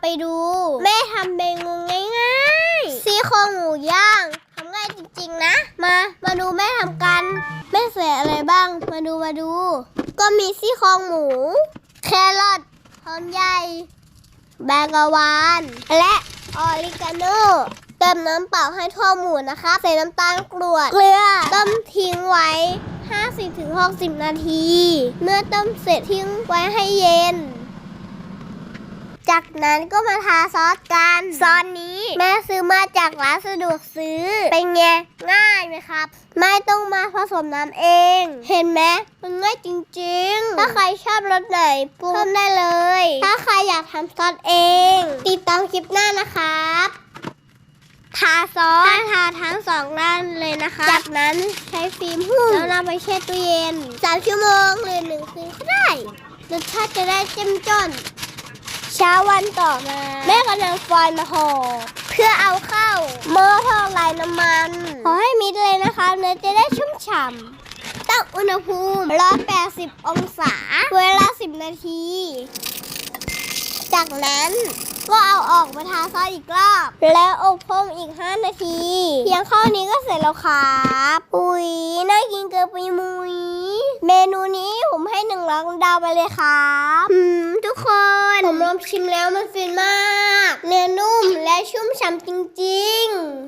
ไปดู แม่ทำเมนูง่ายๆซี่โครงหมูย่างทำง่ายจริงๆนะ มามาดูแม่ทำกันแม่ใส่อะไรบ้าง มาดูมาดู ก็มีซี่โครงหมู แครอทหอมใหญ่แบงกวาน และออริกาโนเติมน้ำเปล่าให้ทั่วหมูนะคะ ใส่น้ำตาลกรวดเกลือต้มทิ้งไว้ 50-60 นาที เมื่อต้มเสร็จทิ้งไว้ให้เย็น จากนั้นก็มาทาซอสกัน ซอสนี้แม่ซื้อมาจากร้านสะดวกซื้อ เป็นไงง่ายไหมครับ ไม่ต้องมาผสมน้ำเอง เห็นไหมมันง่ายจริงๆ ถ้าใครชอบรสไหนปรุงเพิ่มได้เลย ถ้าใครอยากทำซอสเอง ติดตามคลิปหน้านะครับทาซอสทาทั้งสองด้านเลยนะคะ จากนั้นใช้ฟิล์มหุ้มแล้วนำไปแช่ตู้เย็นสามชั่วโมงหรือหนึ่งคืนก็ได้รสชาติจะได้เจ้มจนเช้าวันต่อมา แม่ก็นำฟอยล์มาห่อเพื่อเอาเข้าหม้อทองลายน้ำมันขอให้มิดเลยนะคะ เนื้อจะได้ชุ่มฉ่ำตั้งอุณหภูมิ 180 องศา เวลา 10 นาที จากนั้นก็เอาออกมาทาซอสอีกรอบ แล้วอบพรมอีก 5 นาที เพียงเข้านี้ก็เสร็จแล้วครับอุ้ยน่ากินเกินไปมุย เมนูนี้ผมให้หนึ่งร้อยดาวไปเลยครับอืมทุกคนผ มลองชิมแล้วมันฟินมาก เนื้อนุ่มและชุ่มฉ่ำจริง ๆ